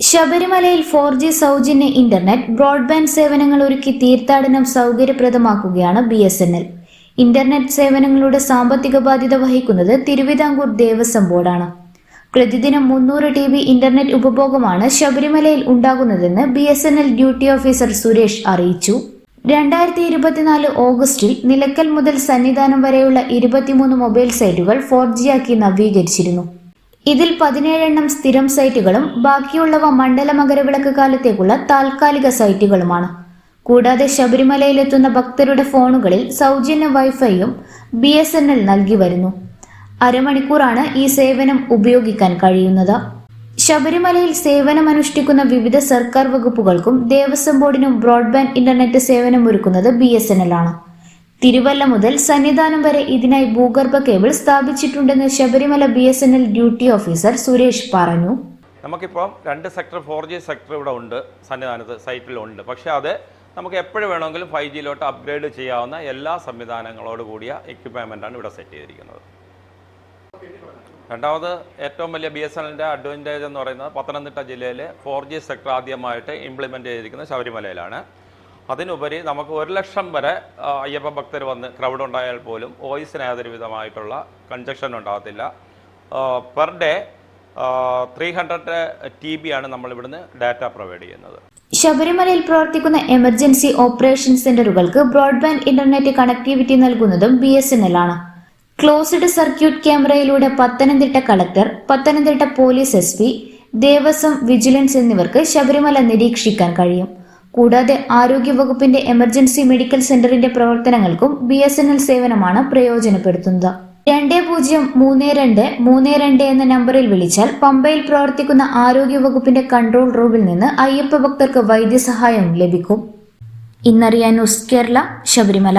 ശബരിമലയിൽ four G സൗജന്യ internet broadband സേവനങ്ങൾ ഒരുക്കി തീർത്ഥാടനം സൗകര്യപ്രദമാക്കുകയാണ് B S N L internet സേവനങ്ങളുടെ സാമ്പത്തിക ബാധ്യത വഹിക്കുന്നത് തിരുവിതാംകൂർ ദേവസ്വം ബോർഡാണ്. പ്രതിദിനം മുന്നൂറ് ടി ബി ഇന്റർനെറ്റ് ഉപഭോഗമാണ് ശബരിമലയിൽ ഉണ്ടാകുന്നതെന്ന് B S N L duty officer Suresh അറിയിച്ചു. രണ്ടായിരത്തി ഇരുപത്തിനാല് ഓഗസ്റ്റിൽ നിലക്കൽ മുതൽ സന്നിധാനം വരെയുള്ള ഇരുപത്തിമൂന്ന് മൊബൈൽ സൈറ്റുകൾ ഫോർ ജി ആക്കി നവീകരിച്ചിരുന്നു. ഇതിൽ പതിനേഴെണ്ണം സ്ഥിരം സൈറ്റുകളും ബാക്കിയുള്ളവ മണ്ഡല മകരവിളക്ക് കാലത്തേക്കുള്ള താൽക്കാലിക സൈറ്റുകളുമാണ്. കൂടാതെ ശബരിമലയിലെത്തുന്ന ഭക്തരുടെ ഫോണുകളിൽ സൗജന്യ വൈഫൈയും ബി എസ് എൻ എൽ നൽകി വരുന്നു. അരമണിക്കൂറാണ് ഈ സേവനം ഉപയോഗിക്കാൻ കഴിയുന്നത്. ശബരിമലയിൽ സേവനമനുഷ്ഠിക്കുന്ന വിവിധ സർക്കാർ വകുപ്പുകൾക്കും ദേവസ്വം ബോർഡിനും ബ്രോഡ്ബാൻഡ് ഇന്റർനെറ്റ് സേവനം ഒരുക്കുന്നത് ബി എസ് എൻ എൽ ആണ്. തിരുവല്ല മുതൽ സന്നിധാനം വരെ ഇതിനായി ഭൂഗർഭ cable സ്ഥാപിച്ചിട്ടുണ്ടെന്ന് Sabarimala B S N L duty officer Suresh പറഞ്ഞു. നമുക്കിപ്പം രണ്ട് സെക്ടർ ഫോർ ജി സെക്ടർ ഇവിടെ ഉണ്ട് സന്നിധാനത്ത് സൈറ്റിലുണ്ട് പക്ഷേ അത് നമുക്ക് എപ്പോഴും വേണമെങ്കിലും ഫൈവ് ജിയിലോട്ട് അപ്ഗ്രേഡ് ചെയ്യാവുന്ന എല്ലാ സംവിധാനങ്ങളോട് കൂടിയ എക്യുപ്മെന്റാണ് ഇവിടെ സെറ്റ് ചെയ്തിരിക്കുന്നത്. രണ്ടാമത് ഏറ്റവും വലിയ ബി എസ് എല്ലിന്റെ അഡ്വാന്റേജ് എന്ന് പറയുന്നത് പത്തനംതിട്ട ജില്ലയിൽ ഫോർ ജി സെക്ടർ ആദ്യമായിട്ട് ഇംപ്ലിമെന്റ് ചെയ്തിരിക്കുന്നത് ശബരിമലയിലാണ്. അതിനുപരി നമുക്ക് ഒരു ലക്ഷം വരെ അയ്യപ്പ ഭക്തർ വന്ന് ക്രൗഡ് ഉണ്ടായാൽ പോലും വോയിസിന് യാതൊരു വിധമായിട്ടുള്ള കൺജക്ഷൻ ഉണ്ടാകത്തില്ല per day three hundred TB B ആണ് നമ്മൾ ഇവിടുന്ന് ഡാറ്റ പ്രൊവൈഡ് ചെയ്യുന്നത്. ശബരിമലയിൽ പ്രവർത്തിക്കുന്ന എമർജൻസി ഓപ്പറേഷൻ സെന്ററുകൾക്ക് ബ്രോഡ്ബാൻഡ് ഇന്റർനെറ്റ് കണക്ടിവിറ്റി നൽകുന്നതും ബി എസ് എൻ എൽ ആണ്. Closed circuit ക്യാമറയിലൂടെ Pathanamthitta collector Pathanamthitta police S Devaswom vigilance എന്നിവർക്ക് ശബരിമല നിരീക്ഷിക്കാൻ കഴിയും. കൂടാതെ ആരോഗ്യവകുപ്പിന്റെ എമർജൻസി മെഡിക്കൽ സെന്ററിന്റെ പ്രവർത്തനങ്ങൾക്കും ബി എസ് എൻ എൽ സേവനമാണ് പ്രയോജനപ്പെടുത്തുന്നത്. രണ്ട് പൂജ്യം മൂന്ന് രണ്ട് മൂന്ന് രണ്ട് എന്ന നമ്പറിൽ വിളിച്ചാൽ പമ്പയിൽ പ്രവർത്തിക്കുന്ന ആരോഗ്യവകുപ്പിന്റെ കൺട്രോൾ റൂമിൽ നിന്ന് അയ്യപ്പ ഭക്തർക്ക് വൈദ്യസഹായം ലഭിക്കും. ഇന്നറിയാൻ ന്യൂസ് കേരള ശബരിമല.